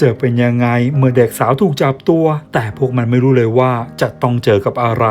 จะเป็นยังไงเมื่อเด็กสาวถูกจับตัว แต่พวกมันไม่รู้เลยว่าจะต้องเจอกับอะไร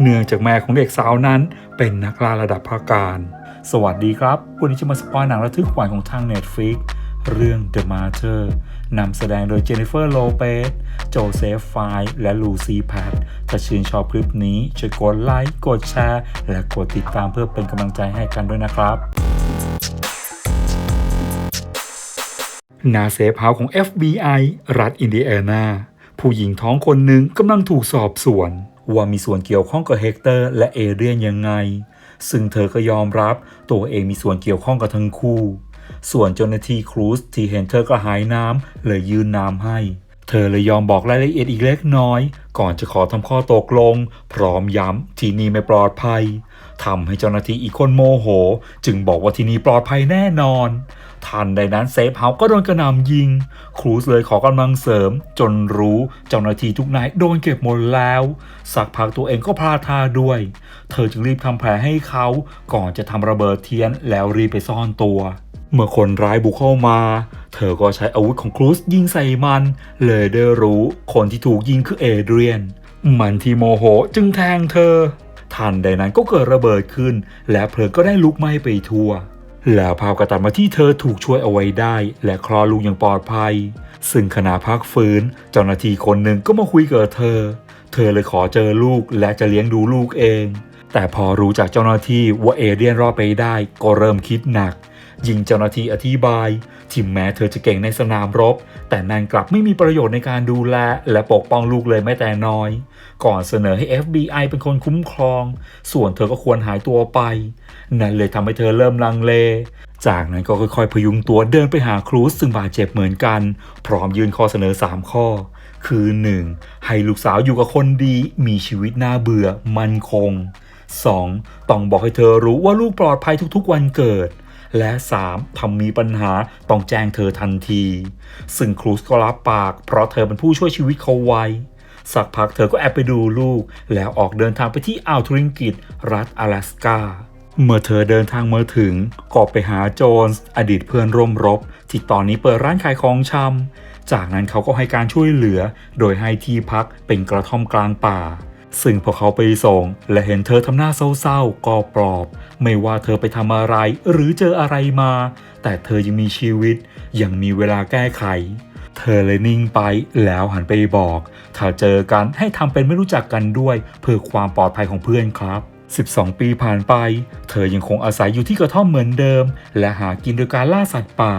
เนื่องจากแม่ของเด็กสาวนั้น เป็นนักล่าระดับภาคการ สวัสดีครับ วันนี้จะมาสปอยหนังระทึกขวัญของทาง Netflix เรื่อง The Martyr นำแสดงโดยเจนนิเฟอร์โลเปสโจเซฟไฟและลูซี่แพทถ้าชื่นชอบคลิปนี้ช่วยกดไลค์ กดแชร์ และกดติดตามเพื่อเป็นกำลังใจให้กันด้วยนะครับ นาเซฟเฮาของ FBI รัฐอินเดียนาผู้หญิงท้องคนหนึ่งกำลังถูกสอบสวน ว่ามีส่วนเกี่ยวข้องกับเฮกเตอร์และเอเรียนยังไง ซึ่งเธอก็ยอมรับตัวเองมีส่วนเกี่ยวข้องกับทั้งคู่ ส่วนเจ้าหน้าที่ครูซที่เห็นเธอกระหายน้ำเลยยืนน้ำให้ เธอเลยยอมบอกรายละเอียดอีกเล็กน้อย ก่อนจะขอทำข้อตกลง พร้อมย้ำที่นี่ไม่ปลอดภัย ทำให้เจ้าหน้าที่อีกคนโมโห จึงบอกว่าที่นี่ปลอดภัยแน่นอน ทันใดนั้นเซฟเฮาก็โดนกระหน่ำยิง ครูซเลยขอกำลังเสริม จนรู้เจ้าหน้าที่ทุกนายโดนเก็บหมดแล้ว สักพักตัวเองก็พลาดท่าด้วย เธอจึงรีบทำแผลให้เขาก่อนจะทำระเบิดเทียนแล้วรีบไปซ่อนตัวเมื่อคนร้ายบุกเข้ามา เธอก็ใช้อาวุธของครูซยิงใส่มัน เลยได้รู้คนที่ถูกยิงคือเอเดรียน มันที่โมโหจึงแทงเธอ ทันใดนั้นก็เกิดระเบิดขึ้น และเพลิงก็ได้ลุกไหม้ไปทั่ว แล้วภาพกระตัดมาที่เธอถูกช่วยเอาไว้ได้ และคลอดลูกอย่างปลอดภัย ซึ่งขณะพักฟื้น เจ้าหน้าที่คนหนึ่งก็มาคุยกับเธอ เธอเลยขอเจอลูกและจะเลี้ยงดูลูกเอง แต่พอรู้จากเจ้าหน้าที่ว่าเอเดียนรอดไปได้ก็เริ่มคิดหนักยิงเจ้าหน้าที่อธิบายที่แม้เธอจะเก่งในสนามรบ แต่นั่นกลับไม่มีประโยชน์ในการดูแล และปกป้องลูกเลยแม้แต่น้อย ก่อนเสนอให้ FBI เป็นคนคุ้มครอง ส่วนเธอก็ควรหายตัวไป นั่นเลยทำให้เธอเริ่มลังเล จากนั้นก็ค่อยๆ พยุงตัวเดินไปหาครูซซึ่งบาดเจ็บเหมือนกัน พร้อมยื่นข้อเสนอ 3 ข้อ คือ 1. ให้ลูกสาวอยู่กับคนดี มีชีวิตน่าเบื่อ มั่นคง 2. ต้องบอกให้เธอรู้ว่าลูกปลอดภัยทุกๆ วันเกิดและ 3. ทำมีปัญหาต้องแจ้งเธอทันที ซึ่งครูสก็รับปากเพราะเธอเป็นผู้ช่วยชีวิตเขาไว้ สักพักเธอก็แอบไปดูลูก แล้วออกเดินทางไปที่อ่าวทริงกิตรัฐ阿拉สกาเมื่อเธอเดินทางมาถึงก็ไปหาโจนส์อดีตเพื่อนร่วมรบ ที่ตอนนี้เปิดร้านขายของชำจากนั้นเขาก็ให้การช่วยเหลือ โดยให้ที่พักเป็นกระท่อมกลางป่า ซึ่งพอเขาไปส่ง และเห็นเธอทำหน้าเศร้าๆ ก็ปลอบ ไม่ว่าเธอไปทำอะไรหรือเจออะไรมา แต่เธอยังมีชีวิต ยังมีเวลาแก้ไข เธอเลยนิ่งไปแล้วหันไปบอก ถ้าเจอกันให้ทำเป็นไม่รู้จักกันด้วย เพื่อความปลอดภัยของเพื่อนครับ 12 ปีผ่านไป เธอยังคงอาศัยอยู่ที่กระท่อมเหมือนเดิม และหากินโดยการล่าสัตว์ป่า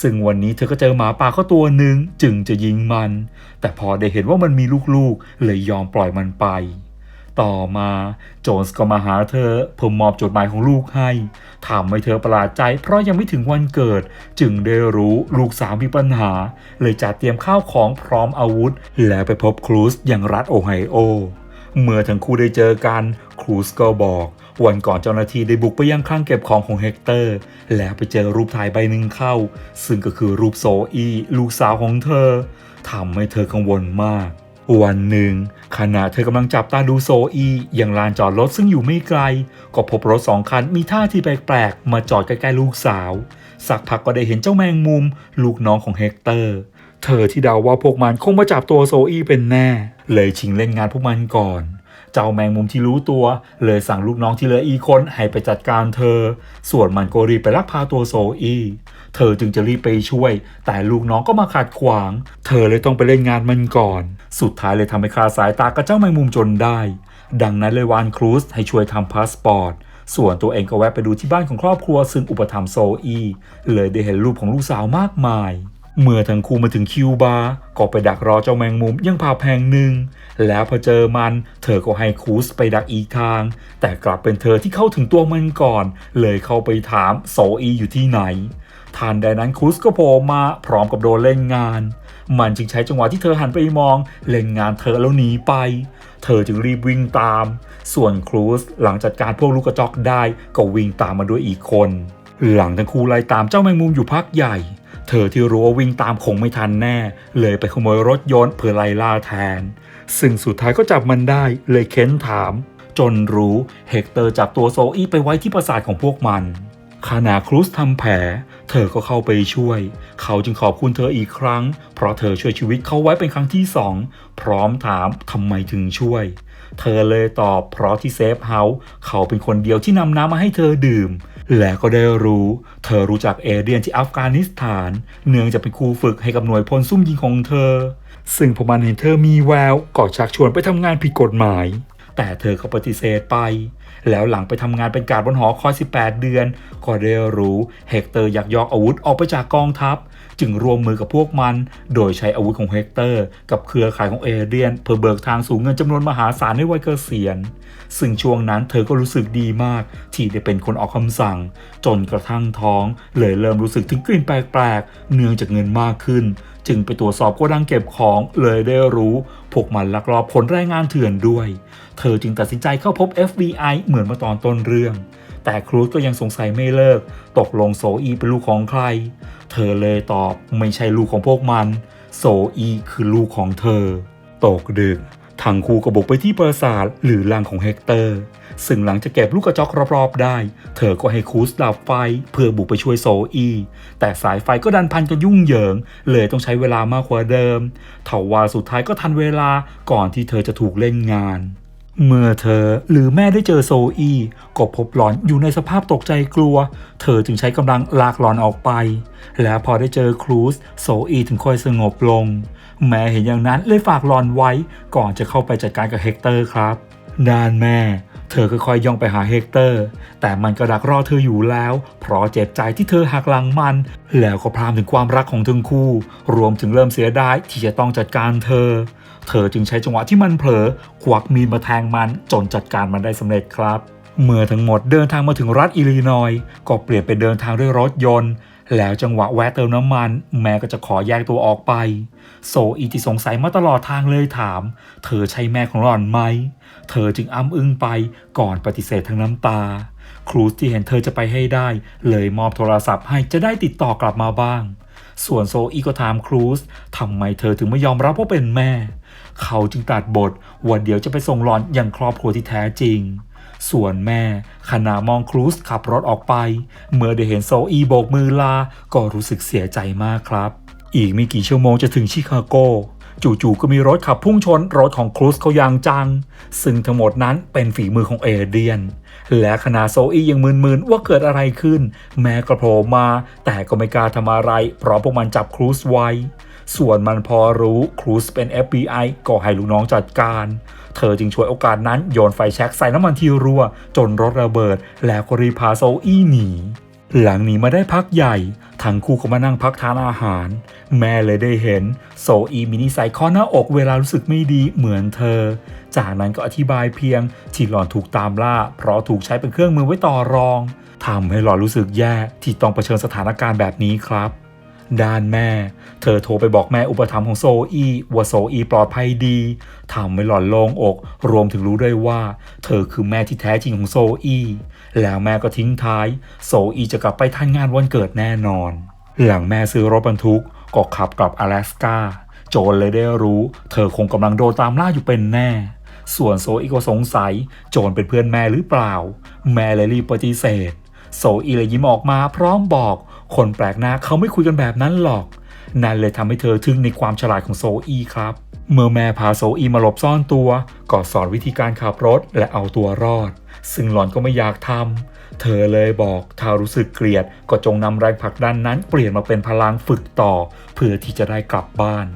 ซึ่งวันนี้เธอก็เจอหมาป่าเข้าตัวหนึ่งจึงจะยิงมัน แต่พอได้เห็นว่ามันมีลูกๆ เลยยอมปล่อยมันไป ต่อมาโจนส์ก็มาหาเธอเพื่อมอบจดหมายของลูกให้ทำให้เธอประหลาดใจ เพราะยังไม่ถึงวันเกิด จึงได้รู้ลูกสาวมีปัญหา เลยจัดเตรียมข้าวของพร้อมอาวุธ แล้วไปพบครูซอย่างรัฐโอไฮโอ เมื่อทั้งคู่ได้เจอกัน ครูซก็บอก วันก่อนเจ้าหน้าที่ได้บุกไปยังคลังเก็บของของเฮกเตอร์ แล้วไปเจอรูปถ่ายใบหนึ่งเข้า ซึ่งก็คือรูปโซอีลูกสาวของเธอทำให้เธอกังวลมาก วันหนึ่งขณะเธอกำลังจับตาดูโซอีอย่างลานจอดรถซึ่งอยู่ไม่ไกล ก็พบรถสองคันมีท่าที่แปลกๆ มาจอดใกล้ๆลูกสาว สักพักก็ได้เห็นเจ้าแมงมุม ลูกน้องของเฮกเตอร์ เธอที่เดาว่าพวกมันคงมาจับตัวโซอีเป็นแน่ เลยชิงเล่นงานพวกมันก่อน เจ้าแมงมุมที่รู้ตัว เลยสั่งลูกน้องที่เหลืออีกคนให้ไปจัดการเธอ ส่วนมันก็รีบไปลักพาตัวโซอี เธอจึงจะรีบไปช่วย แต่ลูกน้องก็มาขัดขวาง เธอเลยต้องไปเล่นงานมันก่อน สุดท้ายเลยทำให้คลาสายตากับเจ้าแมงมุมจนได้ ดังนั้นเลยวานครูซให้ช่วยทำพาสปอร์ตส่วนตัวเองก็แวะไปดูที่บ้านของครอบครัวซึ่งอุปถัมภ์โซอี เลยได้เห็นรูปของลูกสาวมากมาย เมื่อทั้งคู่มาถึงคิวบาร์ก็ไปดักรอเจ้าแมงมุมยังผ่าแพงหนึ่ง แล้วพอเจอมัน เธอก็ให้ครูสไปดักอีกทาง แต่กลับเป็นเธอที่เข้าถึงตัวมันก่อน เลยเข้าไปถามโซอีอยู่ที่ไหน ทันใดนั้นครูสก็โผล่มาพร้อมกับโดนเล่นงาน มันจึงใช้จังหวะที่เธอหันไปมองเล่นงานเธอแล้วหนีไป เธอจึงรีบวิ่งตาม ส่วนครูสหลังจัดการพวกลูกกระจอกได้ก็วิ่งตามมาด้วยอีกคน หลังทั้งคู่ไล่ตามเจ้าแมงมุมอยู่พักใหญ่ เธอที่รู้ว่าวิ่งตามคงไม่ทันแน่ เลยไปขโมยรถยนต์เพื่อไล่ล่าแทน ซึ่งสุดท้ายก็จับมันได้เลยเค้นถาม จนรู้เฮกเตอร์จับตัวโซอี้ไปไว้ที่ปราสาทของพวกมันขณะครูสทำแผล เธอก็เข้าไปช่วย เขาจึงขอบคุณเธออีกครั้ง เพราะเธอช่วยชีวิตเขาไว้เป็นครั้งที่สองพร้อมถามทำไมถึงช่วย เธอเลยตอบเพราะที่เซฟเฮาส์เขาเป็นคนเดียวที่นำน้ำมาให้เธอดื่ม และก็ได้รู้ เธอรู้จักเอเดียนที่อัฟกานิสถาน เนื่องจากเป็นครูฝึกให้กับหน่วยพลซุ่มยิงของเธอ ซึ่งพอมันเห็นเธอมีแววก็ชักชวนไปทำงานผิดกฎหมาย แต่เธอก็ปฏิเสธไป แล้วหลังไปทำงานเป็นการบนหอคอย 18 เดือน ก็ได้รู้เฮกเตอร์อยากยอกอาวุธออกไปจากกองทัพ จึงรวมมือกับพวกมัน โดยใช้อาวุธของเฮกเตอร์ กับเครือข่ายของเอเดียน เพื่อเบิกทางสู่เงินจำนวนมหาศาลในวัยเกษียณ ซึ่งช่วงนั้นเธอก็รู้สึกดีมาก ที่ได้เป็นคนออกคำสั่ง จนกระทั่งท้อง เลยเริ่มรู้สึกถึงกลิ่นแปลกๆเนื่องจากเงินมากขึ้น จึงไปตรวจสอบโกดังเก็บของเลยได้รู้ พวกมันลักลอบขนแรงงานเถื่อนด้วย เธอจึงตัดสินใจเข้าพบ FBI เหมือนมาตอนต้นเรื่อง แต่ครูซก็ยังสงสัยไม่เลิก ตกลงโซอีเป็นลูกของใคร เธอเลยตอบไม่ใช่ลูกของพวกมัน โซอีคือลูกของเธอ ตกดึก ทั้งครูก็บุกไปที่ปราสาทหรือลังของเฮกเตอร์ ซึ่งหลังจะเก็บลูกกระจอกรอบๆได้ เธอก็ให้ครูสดับไฟเพื่อบุกไปช่วยโซอี แต่สายไฟก็ดันพันกันยุ่งเหยิง เลยต้องใช้เวลามากกว่าเดิมเถาว่าสุดท้ายก็ทันเวลาก่อนที่เธอจะถูกเล่นงานเมื่อเธอหรือแม่ได้เจอโซอีก็พบหลอนอยู่ในสภาพตกใจกลัว เธอจึงใช้กำลังลากหลอนออกไป แล้วพอได้เจอครูซโซอีถึงค่อยสงบลง แม่เห็นอย่างนั้นเลยฝากหลอนไว้ก่อนจะเข้าไปจัดการกับเฮกเตอร์ครับด้านแม่ เธอค่อยๆย่องไปหาเฮกเตอร์ แต่มันก็ดักรอเธออยู่แล้ว เพราะเจ็บใจที่เธอหักหลังมัน แล้วก็พรามถึงความรักของทั้งคู่ รวมถึงเริ่มเสียดายที่จะต้องจัดการเธอ เธอจึงใช้จังหวะที่มันเผลอควักมีดมาแทงมันจนจัดการมันได้สำเร็จครับ เมื่อทั้งหมดเดินทางมาถึงรัฐอิลลินอยส์ก็เปลี่ยนเป็นเดินทางด้วยรถยนต์ แล้วจังหวะแวะเติมน้ำมัน แม่ก็จะขอแยกตัวออกไป โซอีที่สงสัยมาตลอดทางเลยถาม เธอใช่แม่ของหล่อนไหม เธอจึงอ้ำอึ้งไปก่อนปฏิเสธทั้งน้ำตา ครูสที่เห็นเธอจะไปให้ได้ เลยมอบโทรศัพท์ให้จะได้ติดต่อกลับมาบ้าง ส่วนโซอีก็ถามครูสทำไมเธอถึงไม่ยอมรับว่าเป็นแม่ เขาจึงตัดบทว่าเดี๋ยวจะไปส่งหลอนอย่างครอบครัวที่แท้จริง ส่วนแม่ขณะมองครูสขับรถออกไป เมื่อได้เห็นโซอีโบกมือลา ก็รู้สึกเสียใจมากครับ อีกไม่กี่ชั่วโมงจะถึงชิคาโก จู่ๆก็มีรถขับพุ่งชนรถของครูสเขาอย่างจัง ซึ่งทั้งหมดนั้นเป็นฝีมือของเอเดียน และขณะโซอียังมึนๆว่าเกิดอะไรขึ้น แม้กระโผล่มา แต่ก็ไม่กล้าทำอะไร เพราะพวกมันจับครูสไว้ส่วนมันพอรู้ครูสเป็น FBI ก็ให้ลูกน้องจัดการ เธอจึงช่วยโอกาสนั้นโยนไฟแช็กใส่น้ำมันที่รั่วจนรถระเบิด แล้วก็รีพาโซอี้หนีหลังหนีมาได้พักใหญ่ ทั้งคู่ก็มานั่งพักทานอาหาร แม่เลยได้เห็น โซอีมินิใส่ข้อหน้าอกเวลารู้สึกไม่ดีเหมือนเธอ จากนั้นก็อธิบายเพียงที่หลอนถูกตามล่า เพราะถูกใช้เป็นเครื่องมือไว้ต่อรองทำให้หลอนรู้สึกแย่ที่ต้องเผชิญสถานการณ์แบบนี้ครับ ด้านแม่ เธอโทรไปบอกแม่อุปถัมภ์ของโซอีว่าโซอีปลอดภัยดีทำให้หล่อนโล่งอก รวมถึงรู้ด้วยว่า เธอคือแม่ที่แท้จริงของโซอีแล้วแม่ก็ทิ้งท้าย โซอีจะกลับไปทันงานวันเกิดแน่นอน หลังแม่ซื้อรถบรรทุกก็ขับกลับ阿拉สกาโจนเลยได้รู้ เธอคงกำลังโดนตามล่าอยู่เป็นแน่ ส่วนโซอีก็สงสัย โจนเป็นเพื่อนแม่หรือเปล่า แม่เลยรีบปฏิเสธ โซอีเลยยิ้มออกมาพร้อมบอก คนแปลกหน้าเขาไม่คุยกันแบบนั้นหรอก นั่นเลยทำให้เธอทึ่งในความฉลาดของโซอีครับ เมื่อแม่พาโซอีมาหลบซ่อนตัวก็สอนวิธีการขับรถและเอาตัวรอด ซึ่งหลอนก็ไม่อยากทำเธอเลยบอกถ้ารู้สึกเกลียดก็จงนำแรงผลักดันนั้นเปลี่ยนมาเป็นพลังฝึกต่อ เพื่อที่จะได้กลับบ้าน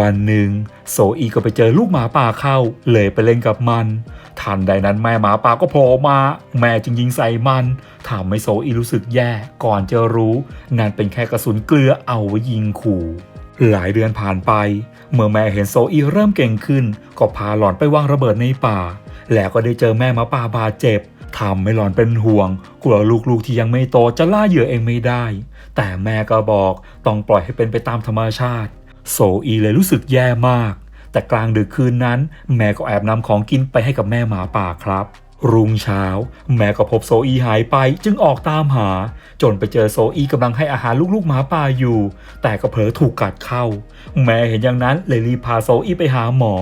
วันหนึ่งโซอีก็ไปเจอลูกหมาป่าเข้า เลยไปเล่นกับมัน ทันใดนั้นแม่หมาป่าก็โผล่มา แม่จึงยิงใส่มันทำให้โซอีรู้สึกแย่ ก่อนจะรู้นั่นเป็นแค่กระสุนเกลือเอาไว้ยิงขู่ หลายเดือนผ่านไป เมื่อแม่เห็นโซอีเริ่มเก่งขึ้น ก็พาหลอนไปวางระเบิดในป่า แล้วก็ได้เจอแม่หมาป่าบาดเจ็บทำให้หลอนเป็นห่วง กลัวลูกๆที่ยังไม่โตจะล่าเหยื่อเองไม่ได้ แต่แม่ก็บอกต้องปล่อยให้เป็นไปตามธรรมชาติ โซอีเลยรู้สึกแย่มาก แต่กลางดึกคืนนั้น แม่ก็แอบนำของกินไปให้กับแม่หมาป่าครับ รุ่งเช้า แม่ก็พบโซอีหายไปจึงออกตามหา จนไปเจอโซอีกำลังให้อาหารลูกๆหมาป่าอยู่ แต่ก็เผลอถูกกัดเข้า แม่เห็นอย่างนั้นเลยรีบพาโซอีไปหาหมอ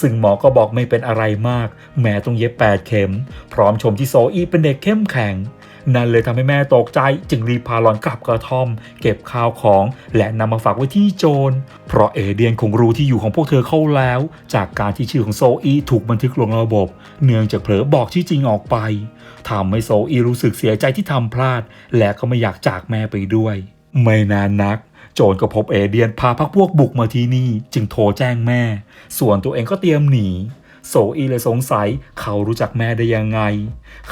ซึ่งหมอก็บอกไม่เป็นอะไรมาก แม่ต้องเย็บแปดเข็ม พร้อมชมที่โซอีเป็นเด็กเข้มแข็ง นั่นเลยทำให้แม่ตกใจจึงรีบพาหลอนกลับกระท่อม เก็บข้าวของ และนำมาฝากไว้ที่โจร เพราะเอเดียนคงรู้ที่อยู่ของพวกเธอเข้าแล้ว จากการที่ชื่อของโซอีถูกบันทึกลงระบบ เนื่องจากเผลอบอกที่จริงออกไปทำให้โซอีรู้สึกเสียใจที่ทำพลาด และก็ไม่อยากจากแม่ไปด้วย ไม่นานนักโจรก็พบเอเดียนพาพักพวกบุกมาที่นี่ จึงโทรแจ้งแม่ ส่วนตัวเองก็เตรียมหนี โซอีเลยสงสัย เขารู้จักแม่ได้ยังไง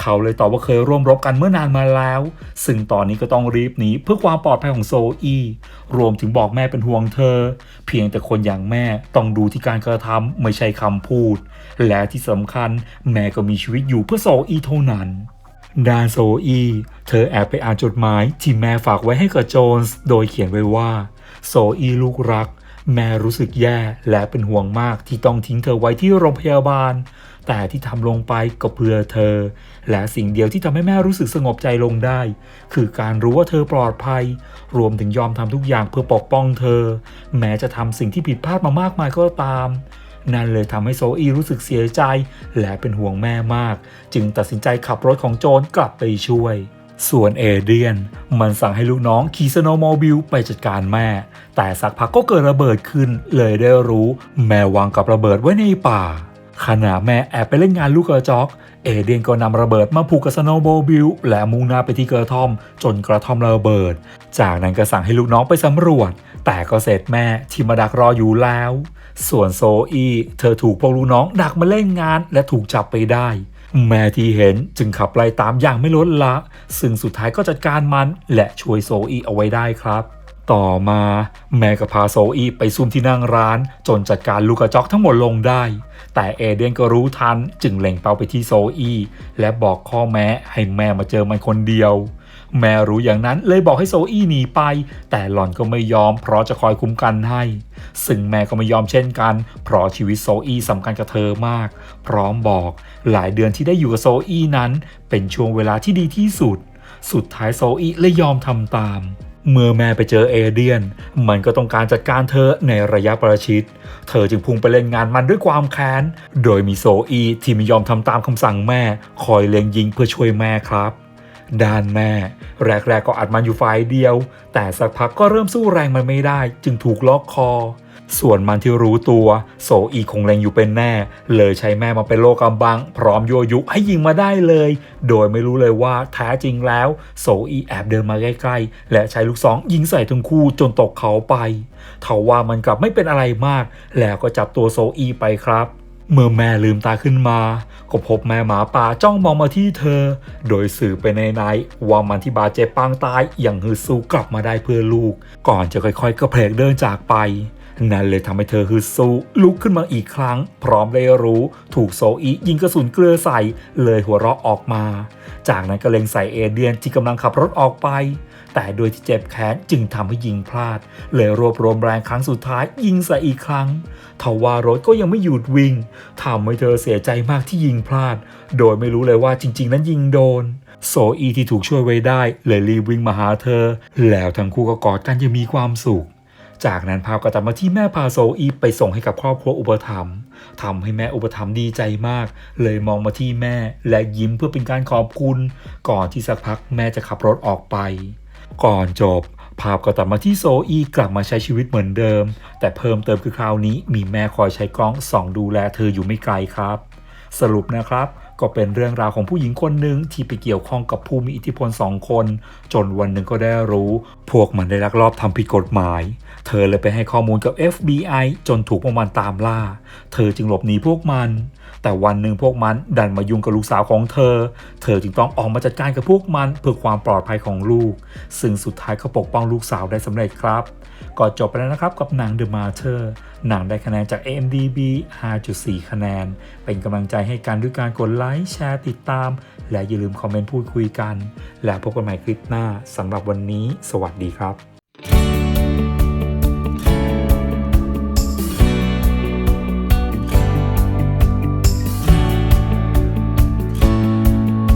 เขาเลยตอบว่าเคยร่วมรบกันเมื่อนานมาแล้ว ซึ่งตอนนี้ก็ต้องรีบหนีเพื่อความปลอดภัยของโซอี รวมถึงบอกแม่เป็นห่วงเธอ เพียงแต่คนอย่างแม่ต้องดูที่การกระทำไม่ใช่คำพูด และที่สำคัญแม่ก็มีชีวิตอยู่เพื่อโซอีเท่านั้นด้านโซอี เธอแอบไปอ่านจดหมายที่แม่ฝากไว้ให้กับโจนส์ โดยเขียนไว้ว่า โซอีลูกรัก แม่รู้สึกแย่และเป็นห่วงมากที่ต้องทิ้งเธอไว้ที่โรงพยาบาล แต่ที่ทำลงไปก็เพื่อเธอ และสิ่งเดียวที่ทำให้แม่รู้สึกสงบใจลงได้ คือการรู้ว่าเธอปลอดภัย รวมถึงยอมทำทุกอย่างเพื่อปกป้องเธอ แม้จะทำสิ่งที่ผิดพลาดมามากมายก็ตามนั่นเลยทำให้โซอีรู้สึกเสียใจ และเป็นห่วงแม่มาก จึงตัดสินใจขับรถของโจรกลับไปช่วย ส่วนเอเดียน มันสั่งให้ลูกน้องขี่สโนว์โมบิลไปจัดการแม่ แต่สักพักก็เกิดระเบิดขึ้น เลยได้รู้ แม่วางกับระเบิดไว้ในป่า ขณะแม่แอบไปเล่นงานลูกกระจอก เอเดียนก็นำระเบิดมาผูกกับสโนโมบิลและมุ่งหน้าไปที่กระท่อม จนกระท่อมระเบิด จากนั้นก็สั่งให้ลูกน้องไปสำรวจ แต่ก็เสร็จแม่ที่มาดักรออยู่แล้ว ส่วนโซอีเธอถูกพวกลูกน้องดักมาเล่นงานและถูกจับไปได้ แม่ที่เห็นจึงขับไล่ตามอย่างไม่ลดละ ซึ่งสุดท้ายก็จัดการมัน และช่วยโซอีเอาไว้ได้ครับ ต่อมาแม่ก็พาโซอีไปซุ่มที่นั่งร้าน จนจัดการลูกกระจอกทั้งหมดลงได้ แต่เอเดนก็รู้ทันจึงเล็งเป้าไปที่โซอีและบอกข้อแม้ให้แม่มาเจอมันคนเดียว แม่รู้อย่างนั้นเลยบอกให้โซอี้หนีไป แต่หล่อนก็ไม่ยอม เพราะจะคอยคุ้มกันให้ ซึ่งแม่ก็ไม่ยอมเช่นกัน เพราะชีวิตโซอี้สำคัญกับเธอมาก พร้อมบอกหลายเดือนที่ได้อยู่กับโซอี้นั้น เป็นช่วงเวลาที่ดีที่สุด สุดท้ายโซอี้เลยยอมทำตามเมื่อแม่ไปเจอเอเดียน มันก็ต้องการจัดการเธอในระยะประชิด เธอจึงพุ่งไปเล่นงานมันด้วยความแค้น โดยมีโซอีที่ไม่ยอมทำตามคำสั่งแม่ คอยเล็งยิงเพื่อช่วยแม่ครับ ด้านแม่ แรกๆก็อัดมันอยู่ฝ่ายเดียว แต่สักพักก็เริ่มสู้แรงมันไม่ได้ จึงถูกล็อกคอ ส่วนมันที่รู้ตัว โซอีคงเล็งอยู่เป็นแน่ เลยใช้แม่มาเป็นโลกำบัง พร้อมยั่วยุให้ยิงมาได้เลย โดยไม่รู้เลยว่าแท้จริงแล้ว โซอีแอบเดินมาใกล้ๆ และใช้ลูกซองยิงใส่ทั้งคู่จนตกเขาไปเทว่ามันกลับไม่เป็นอะไรมาก แล้วก็จับตัวโซอีไปครับ เมื่อแม่ลืมตาขึ้นมา ก็พบแม่หมาป่าจ้องมองมาที่เธอ โดยสื่อไปในในว่ามันที่บาดเจ็บปางตายอย่างฮึดสู้กลับมาได้เพื่อลูก ก่อนจะค่อยๆกระเพกเดินจากไป นั่นเลยทำให้เธอฮึดสู้ลุกขึ้นมาอีกครั้ง พร้อมได้รู้ ถูกโซอียิงกระสุนเกลือใส่เลยหัวเราะออกมา จากนั้นก็เล็งใส่เอเดียนที่กำลังขับรถออกไป แต่โดยที่เจ็บแค้นจึงทำให้ยิงพลาด เลยรวบรวมแรงครั้งสุดท้ายยิงใส่อีกครั้งทว่ารถก็ยังไม่หยุดวิ่งทำให้เธอเสียใจมากที่ยิงพลาด โดยไม่รู้เลยว่าจริง ๆ นั้นยิงโดนโซอีที่ถูกช่วยไว้ได้เลยรีบวิ่งมาหาเธอ แล้วทั้งคู่ก็กอดกันอยังมีความสุข จากนั้นภาพก็ตัดมาที่แม่พาโซอีไปส่งให้กับครอบครัวอุปถัมภ์ทำให้แม่อุปถัมภ์ดีใจมาก เลยมองมาที่แม่และยิ้มเพื่อเป็นการขอบคุณ ก่อนที่สักพักแม่จะขับรถออกไป ก่อนจบ ภาพก็ตัดมาที่โซอีกลับมาใช้ชีวิตเหมือนเดิม แต่เพิ่มเติมคือคราวนี้มีแม่คอยใช้กล้องส่องดูแลเธออยู่ไม่ไกลครับ สรุปนะครับก็เป็นเรื่องราวของผู้หญิงคนหนึ่งที่ไปเกี่ยวข้องกับผู้มีอิทธิพลสองคน จนวันหนึ่งก็ได้รู้ พวกมันได้ลักลอบทำผิดกฎหมาย เธอเลยไปให้ข้อมูลกับ FBI จนถูกพวกมันตามล่า เธอจึงหลบหนีพวกมัน แต่วันหนึ่งพวกมันดันมายุ่งกับลูกสาวของเธอ เธอจึงต้องออกมาจัดการกับพวกมันเพื่อความปลอดภัยของลูก ซึ่งสุดท้ายก็ปกป้องลูกสาวได้สำเร็จครับ ก็จบไปแล้วนะครับกับหนัง The Martyr หนังได้คะแนนจาก AMDB 5.4 คะแนน เป็นกำลังใจให้กันด้วยการกดไลค์แชร์ติดตาม และอย่าลืมคอมเมนต์พูดคุยกัน และพบกันใหม่คลิปหน้าสำหรับวันนี้ สวัสดีครับ